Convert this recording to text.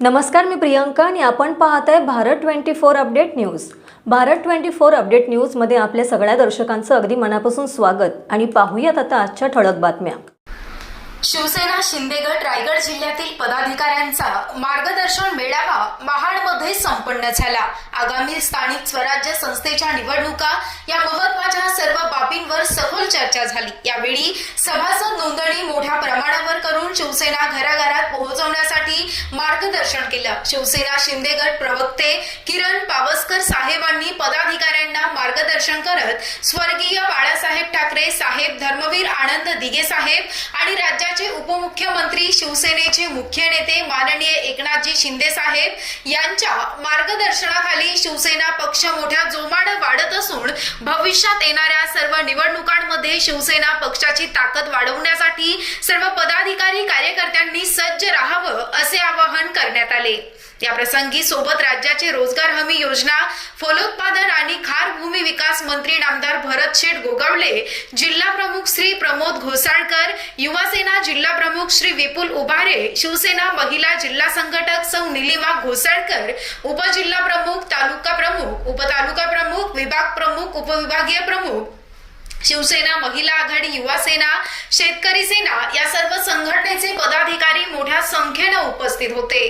नमस्कार मी प्रियंका आणि आपण पाहत आहे Bharat twenty four update news. Bharat twenty four update न्यूजमध्ये आपल्या सगळ्या दर्शकांचं अगदी मनापासून स्वागत आणि पाहूयात आता आजच्या ठळक बातम्या. शिवसेना शिंदेगड रायगड जिल्ह्यातील पदाधिकाऱ्यांचा मार्गदर्शन मेळावा महाडमध्ये संपन्न झाला. आगामी स्थानिक स्वराज्य संस्थेच्या निवडणुका या महत्त्वाच्या सर्व बाबींवर सखोल चर्चा झाली. यावेळी सभा शिवसेना घराघरात पोहोचवण्यासाठी मार्गदर्शन केलं. शिवसेना शिंदेगड प्रवक्ते किरण पावसकर मार्गदर्शन करत स्वर्गीय बाळासाहेब ठाकरे साहेब धर्मवीर आनंद दिगे साहेब आणि राज्याचे उपमुख्यमंत्री शिवसेनेचे मुख्य नेते माननीय एकनाथजी शिंदे साहेब यांच्या मार्गदर्शनाखाली शिवसेना पक्ष मोठ्या जोमानं वाढत असून भविष्यात येणाऱ्या सर्व निवडणुकांमध्ये शिवसेना पक्षाची ताकद वाढवण्यासाठी सर्व पदाधिकारी कार्यकर्त्यांनी सज्ज राहावं असे आवाहन करण्यात आले. या प्रसंगी सोबत राज्याचे रोजगार हमी योजना फलोत्पादन आणि खार मंत्री नामदार भरत शेठ गोगावले जिल्हा प्रमुख श्री प्रमोद घोसाळकर युवासेना जिल्हा प्रमुख श्री विपुल उभारे शिवसेना महिला जिल्हा संघटक सौ निलिमा घोसाळकर उपजिल्हा प्रमुख तालुका प्रमुख उपतालुका प्रमुख विभाग प्रमुख उपविभागीय प्रमुख शिवसेना महिला आघाडी युवा सेना शेतकरी सेना या सर्व संघटनेचे पदाधिकारी मोठ्या संख्येनं उपस्थित होते.